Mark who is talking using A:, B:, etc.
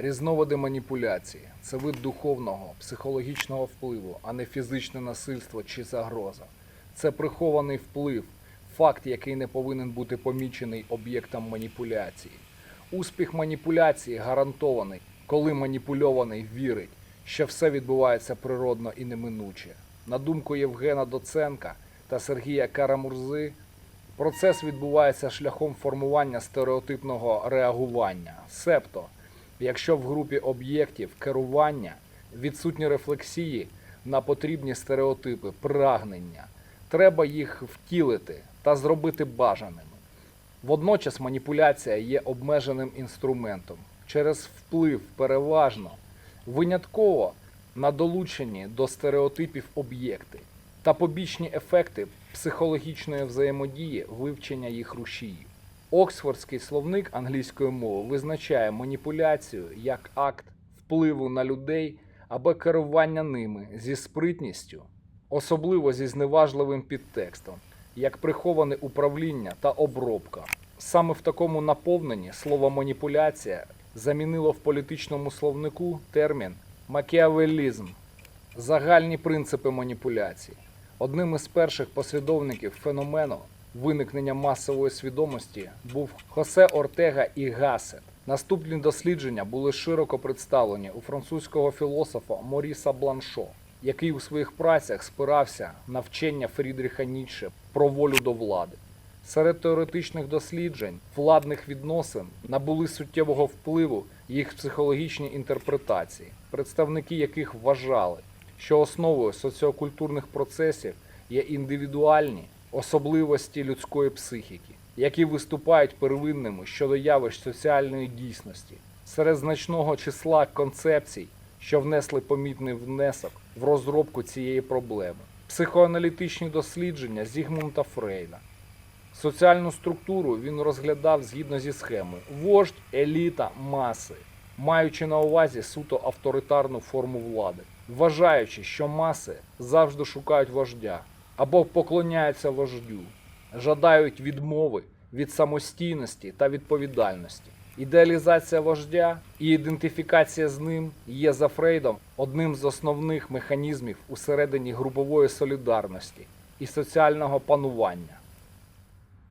A: Різновиди маніпуляції це вид духовного, психологічного впливу, а не фізичне насильство чи загроза. Це прихований вплив, факт, який не повинен бути помічений об'єктом маніпуляції. Успіх маніпуляції гарантований, коли маніпульований вірить, що все відбувається природно і неминуче. На думку Євгена Доценка та Сергія Карамурзи, процес відбувається шляхом формування стереотипного реагування. Себто, якщо в групі об'єктів керування відсутні рефлексії на потрібні стереотипи, прагнення, треба їх втілити та зробити бажаними. Водночас маніпуляція є обмеженим інструментом через вплив переважно, винятково на долучені до стереотипів об'єкти та побічні ефекти психологічної взаємодії вивчення їх рушіїв. Оксфордський словник англійської мови визначає маніпуляцію як акт впливу на людей або керування ними зі спритністю, особливо зі зневажливим підтекстом, як приховане управління та обробка. Саме в такому наповненні слово маніпуляція замінило в політичному словнику термін макіавелізм загальні принципи маніпуляції. Одним із перших послідовників феномену виникнення масової свідомості був Хосе Ортега і Гассет. Наступні дослідження були широко представлені у французького філософа Моріса Бланшо, який у своїх працях спирався на вчення Фрідріха Ніцше про волю до влади. Серед теоретичних досліджень владних відносин набули суттєвого впливу їх психологічні інтерпретації, представники яких вважали, що основою соціокультурних процесів є індивідуальні особливості людської психіки, які виступають первинними щодо явищ соціальної дійсності, серед значного числа концепцій, що внесли помітний внесок в розробку цієї проблеми, психоаналітичні дослідження Зігмунда Фрейда. Соціальну структуру він розглядав згідно зі схемою вождь, еліта, маси, маючи на увазі суто авторитарну форму влади, вважаючи, що маси завжди шукають вождя або поклоняються вождю, жадають відмови від самостійності та відповідальності. Ідеалізація вождя і ідентифікація з ним є за Фрейдом одним з основних механізмів усередині групової солідарності і соціального панування.